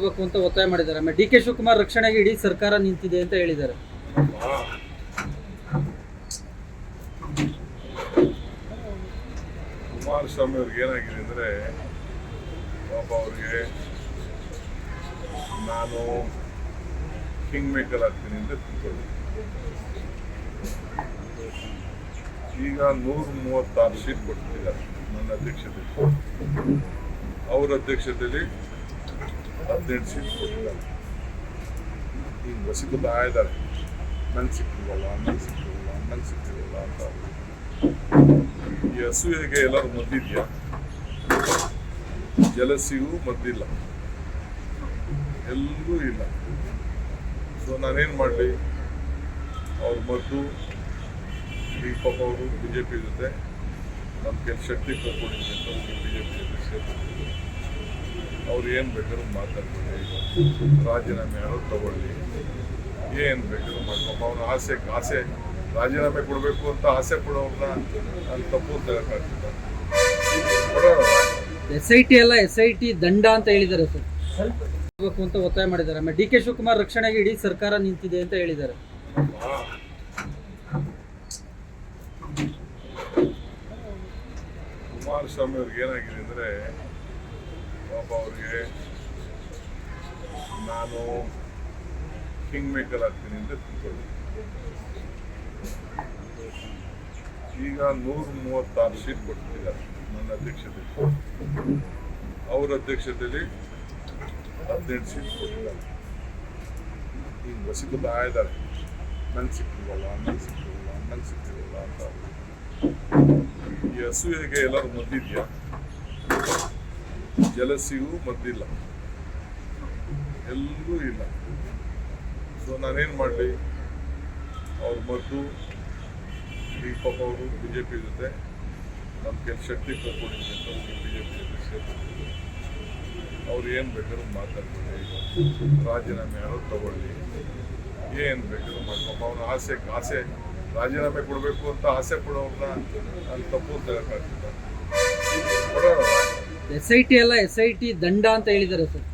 ಹೋಗ್ಬೇಕು ಅಂತ ಒತ್ತಾಯ ಮಾಡಿದ್ದಾರೆ. ಆಮೇಲೆ ಡಿ ಕೆ ಶಿವಕುಮಾರ್ ರಕ್ಷಣೆಗೆ ಇಡೀ ಸರ್ಕಾರ ನಿಂತಿದೆ ಅಂತ ಹೇಳಿದ್ದಾರೆ. ಕುಮಾರಸ್ವಾಮಿ ಅವ್ರಿಗೆ ಏನಾಗಿದೆ ಅಂದರೆ, ಪಾಪ ಅವ್ರಿಗೆ ನಾನು ಕಿಂಗ್ ಮೇಕರ್ ಆಗ್ತೀನಿ ಅಂತ ತಿಳ್ಕೊಳ್ಳಿ ಈಗ ನೂರ ಮೂವತ್ತಾರು ಸೀಟ್ ಕೊಟ್ಟಿದ್ದಾರೆ, ನನ್ನ ಅಧ್ಯಕ್ಷತೆ ಅವ್ರ ಅಧ್ಯಕ್ಷತೆಯಲ್ಲಿ ಹದಿನೆಂಟು ಸೀಟ್ ಕೊಟ್ಟಿದ್ದಾರೆ ಈಗ ಹೊಸಿಬುದ್ದ ಇದ್ದಾರೆ ನಂಗೆ ಸಿಕ್ಕಿಲ್ವಲ್ಲ ನಂಗೆ ಸಿಕ್ಕಿಲ್ವಲ್ಲ ನಂಗೆ ಸಿಕ್ಕಿಲ್ವಲ್ಲ ಅಂತ ಈ ಅಸೂಯೆಗೆ ಎಲ್ಲರೂ ಮದ್ದಿದೆಯಾ ಜಲಸಿಗೂ ಮದ್ದಿಲ್ಲ ಎಲ್ಲೂ ಇಲ್ಲ ಸೊ ನಾನೇನು ಮಾಡಲಿ ಅವ್ರ ಮದ್ದು ಈ ಪಾಪ ಅವರು ಬಿ ಜೆ ಪಿ ಜೊತೆ ನಮ್ಮ ಕೆಲ ಶಕ್ತಿ ಕಳ್ಕೊಂಡಿದ್ದೀನಿ ಅಂತ ಬಿ ಜೆ ಪಿ ಏನು ಬೇಕಾದ್ರೂ ಮಾತಾಡ್ಕೊಳ್ಳಿ. ರಾಜೀನಾಮೆ ಯಾರೋ ತಗೊಳ್ಳಿ. ಏನು ಬೇಕಾದ್ರೂ ಮಾಡ್ಕೊಂಡು ಅವನ ಆಸೆ ಆಸೆ ರಾಜೀನಾಮೆ ಕೊಡಬೇಕು ಅಂತ ಆಸೆ ಕೊಡೋರನ್ನ ನಾನು ತಪ್ಪು ತಗೋಕ್ಕಾಗ್ತಿಲ್ಲ ಎಸ್ ಐ ಟಿ ಅಲ್ಲ ಎಸ್ ಐ ಟಿ ದಂಡ ಅಂತ ಹೇಳಿದ್ದಾರೆ ಸರ್. ಹೋಗಬೇಕು ಅಂತ ಒತ್ತಾಯ ಮಾಡಿದ್ದಾರೆ. ಆಮೇಲೆ ಡಿ ಕೆ ಶಿವಕುಮಾರ್ ರಕ್ಷಣೆಗೆ ಇಡೀ ಸರ್ಕಾರ ನಿಂತಿದೆ ಅಂತ ಹೇಳಿದ್ದಾರೆ. ಕುಮಾರಸ್ವಾಮಿ ಅವ್ರಿಗೆ ಏನಾಗಿದೆ ಅಂದರೆ ಪಾಪ ಅವ್ರಿಗೆ ನಾನು ಕಿಂಗ್ ಮೇಕರ್ ಆಗ್ತೀನಿ ಅಂತ ತಿಳ್ಕೊಳ್ಳಿ. ಈಗ ನೂರ ಮೂವತ್ತಾರು ಸೀಟ್ ಕೊಟ್ಟಿದ್ದಾರೆ ನನ್ನ ಅಧ್ಯಕ್ಷತೆಯಲ್ಲಿ ಅವರ ಅಧ್ಯಕ್ಷತೆಯಲ್ಲಿ ಹದಿನೆಂಟು ಸೀಟ್ ಕೊಟ್ಟಿದ್ದಾರೆ. ಈಗ ಹೊಸಿಬುದ್ದ ಇದ್ದಾರೆ. ನಂಗೆ ಸಿಕ್ಕಿಲ್ವಲ್ಲ ನಂಗೆ ಸಿಕ್ಕಿಲ್ವಲ್ಲ ನಂಗೆ ಸಿಕ್ಕಿಲ್ವಲ್ಲ ಅಂತ. ಈ ಅಸೂಯೆಗೆ ಎಲ್ಲರೂ ಮದ್ದಿದ್ಯಾ ಜಲಸಿಗೂ ಮದ್ದಿಲ್ಲ. ಎಲ್ಲೂ ಇಲ್ಲ. ಸೊ ನಾನೇನು ಮಾಡಲಿ? ಅವ್ರ ಮದ್ದು ಈ ಪಾಪ ಅವರು ಬಿ ಜೆ ಪಿ ಜೊತೆ ನಮ್ಮ ಕೆಲ ಶಕ್ತಿ ಕಳ್ಕೊಂಡಿದ್ವಿ ಅಂತ ಬಿ ಜೆ ಪಿ ಜೊತೆ ಸೇರ್ಕೊಂಡು ಅವ್ರು ಏನು ಬೇಕಾದ್ರೂ ಮಾತಾಡ್ಕೊಳ್ಳಿ. ರಾಜೀನಾಮೆ ಯಾರೋ ತಗೊಳ್ಳಿ. ಏನು ಬೇಕಾದ್ರೂ ಮಾಡ್ಕೊಂಡು ಅವನ ಆಸೆ ಆಸೆ ರಾಜೀನಾಮೆ ಕೊಡಬೇಕು ಅಂತ ಆಸೆ ಪಡೋರನ್ನ ನಾನು ತಪ್ಪು ಅಂತ ಕೊಡೋಣ ಎಸ್ ಐ ಟಿ ಅಲ್ಲ ಎಸ್ ಐ ಟಿ ದಂಡ ಅಂತ ಹೇಳಿದ್ದಾರೆ ಸರ್.